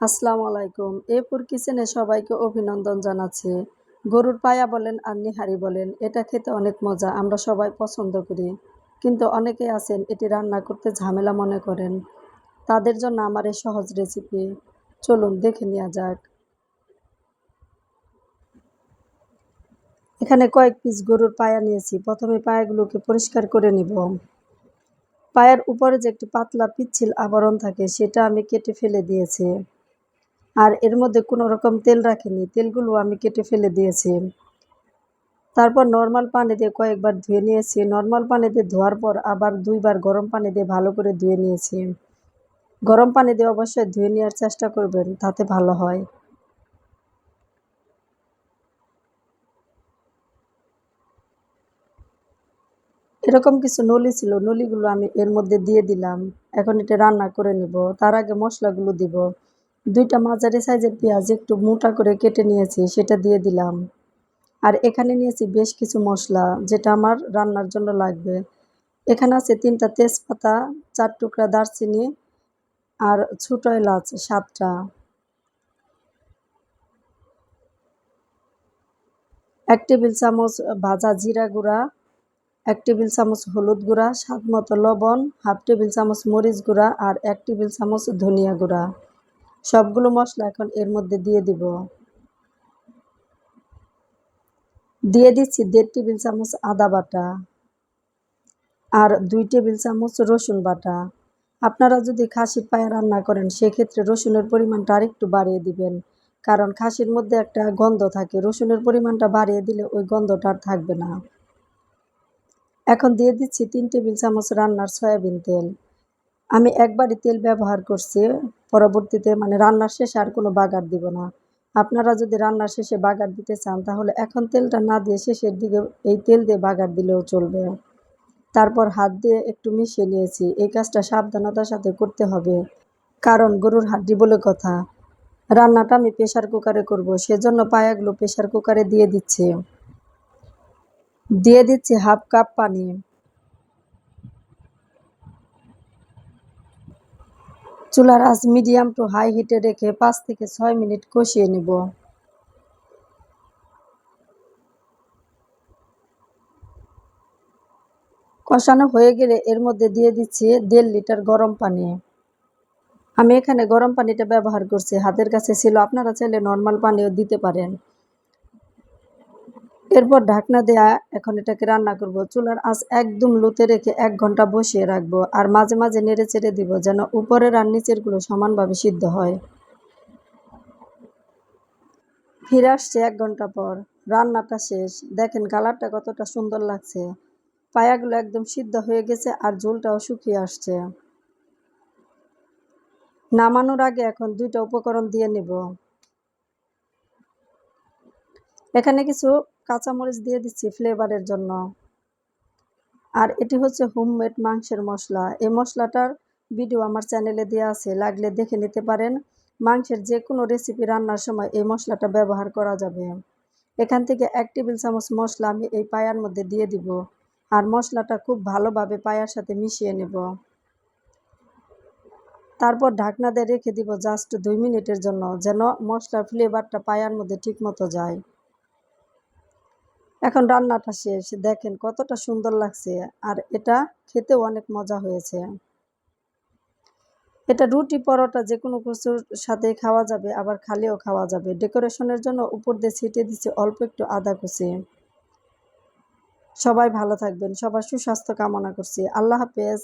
আসসালামু আলাইকুম। এপুর কিচেনে সবাইকে অভিনন্দন জানাচ্ছি। গরুর পায়া বলেন আর নিহারি বলেন, এটা খেতে অনেক মজা, আমরা সবাই পছন্দ করি। কিন্তু অনেকে আছেন, এটি রান্না করতে ঝামেলা মনে করেন। তাদের জন্য আমার এই সহজ রেসিপি চলুন, দেখে নেওয়া যাক। এখানে কয়েক পিস গরুর পায়া নিয়েছি। প্রথমে পায়াগুলোকে পরিষ্কার করে নিব। পায়ের উপরে যে একটি পাতলা পিচ্ছিল আবরণ থাকে, সেটা আমি কেটে ফেলে দিয়েছি। আর এর মধ্যে কোনো রকম তেল রাখিনি। তেলগুলো আমি কেটে ফেলে দিয়েছি। তারপর নর্মাল পানি দিয়ে কয়েকবার ধুয়ে নিয়েছি। নর্মাল পানি দিয়ে ধোয়ার পর আবার দুইবার গরম পানি দিয়ে ভালো করে ধুয়ে নিয়েছি। গরম পানি দিয়ে অবশ্যই ধুয়ে নেওয়ার চেষ্টা করবেন, তাতে ভালো হয়। এরকম কিছু নলি ছিল, নলিগুলো আমি এর মধ্যে দিয়ে দিলাম। এখন এটা রান্না করে নেব। তার আগে মশলাগুলো দিব। দুইটা মাঝারি সাইজের পেঁয়াজ একটু মোটা করে কেটে নিয়েছি, সেটা দিয়ে দিলাম। আর এখানে নিয়েছি বেশ কিছু মশলা, যেটা আমার রান্নার জন্য লাগবে। এখানে আছে তিনটা তেজপাতা, চার টুকরা দারচিনি আর ছোটো এলাচ, সাতটা। এক টেবিল চামচ ভাজা জিরা গুঁড়া, এক টেবিল চামচ হলুদ গুঁড়া, স্বাদ মতো লবণ, হাফ টেবিল চামচ মরিচ গুঁড়া আর এক টেবিল চামচ ধনিয়া গুঁড়া। সবগুলো মশলা এখন এর মধ্যে দিয়ে দিব। দিয়ে দিচ্ছি দেড় টেবিল চামচ আদা বাটা আর দুই টেবিল চামচ রসুন বাটা। আপনারা যদি খাসির পায়ে রান্না করেন, সেক্ষেত্রে রসুনের পরিমাণটা আরেকটু বাড়িয়ে দিবেন। কারণ খাসির মধ্যে একটা গন্ধ থাকে, রসুনের পরিমাণটা বাড়িয়ে দিলে ওই গন্ধটা আর থাকবে না। এখন দিয়ে দিচ্ছি তিন টেবিল চামচ রান্নার সয়াবিন তেল। আমি একবারই তেল ব্যবহার করছি। পরবর্তীতে মানে রান্নার শেষে আর কোনো বাগার দিব না। আপনারা যদি রান্নার শেষে বাগার দিতে চান, তাহলে এখন তেলটা না দিয়ে শেষের দিকে এই তেল দিয়ে বাগার দিলেও চলবে। তারপর হাত দিয়ে একটু মিশিয়ে নিয়েছি। এই কাজটা সাবধানতার সাথে করতে হবে। কারণ গরুর হাড্ডি বলে কথা। রান্নাটা আমি প্রেশার কুকারে করব, সেজন্য পায়াগুলো প্রেশার কুকারে দিয়ে দিচ্ছি। দিয়ে দিচ্ছি হাফ কাপ পানি। চুলার আঁচ মিডিয়াম টু হাই হিটে রেখে পাঁচ থেকে ছয় মিনিট কষিয়ে নেব। কষানো হয়ে গেলে এর মধ্যে দিয়ে দিচ্ছি দেড় লিটার গরম পানি। আমি এখানে গরম পানিটা ব্যবহার করছি, হাতের কাছে ছিল, আপনারা চাইলে নর্মাল পানিও দিতে পারেন। এরপর ঢাকনা দেয়া, এখন এটাকে রান্না করব। চুলার আঁচ একদম লুতে রেখে এক ঘণ্টা বসিয়ে রাখব আর মাঝে মাঝে নেড়ে চেড়ে দিব যেন উপরের আর নিচেরগুলো সমানভাবে সিদ্ধ হয়। ফিরে আসছে এক ঘণ্টা পর। রান্নাটা শেষ। দেখেন কালারটা কতটা সুন্দর লাগছে। পায়াগুলো একদম সিদ্ধ হয়ে গেছে আর ঝোলটাও শুকিয়ে আসছে। নামানোর আগে এখন দুইটা উপকরণ দিয়ে নেব। এখানে কিছু কাঁচামরিচ দিয়ে দিচ্ছি ফ্লেভারের জন্য। আর এটি হচ্ছে হোমমেড মাংসের মশলা। এই মশলাটার ভিডিও আমার চ্যানেলে দেওয়া আছে, লাগলে দেখে নিতে পারেন। মাংসের যে কোনো রেসিপি রান্নার সময় এই মশলাটা ব্যবহার করা যাবে। এখান থেকে এক টেবিল চামচ মশলা আমি এই পায়ার মধ্যে দিয়ে দিব আর মশলাটা খুব ভালোভাবে পায়ার সাথে মিশিয়ে নেব। তারপর ঢাকনা দিয়ে রেখে দিব জাস্ট দুই মিনিটের জন্য, যেন মশলার ফ্লেভারটা পায়ার মধ্যে ঠিকমতো যায়। এখন রান্নাটা শেষ। দেখেন কতটা সুন্দর লাগছে। আর এটা খেতে অনেক মজা হয়েছে। এটা রুটি পরোটা যে কোনো কিছুর সাথে খাওয়া যাবে, আবার খালিও খাওয়া যাবে। ডেকোরেশনের জন্য উপর দিয়ে ছিটে দিচ্ছে অল্প একটু আদা কুচি। সবাই ভালো থাকবেন। সবার সুস্বাস্থ্য কামনা করছি। আল্লাহ হাফেজ।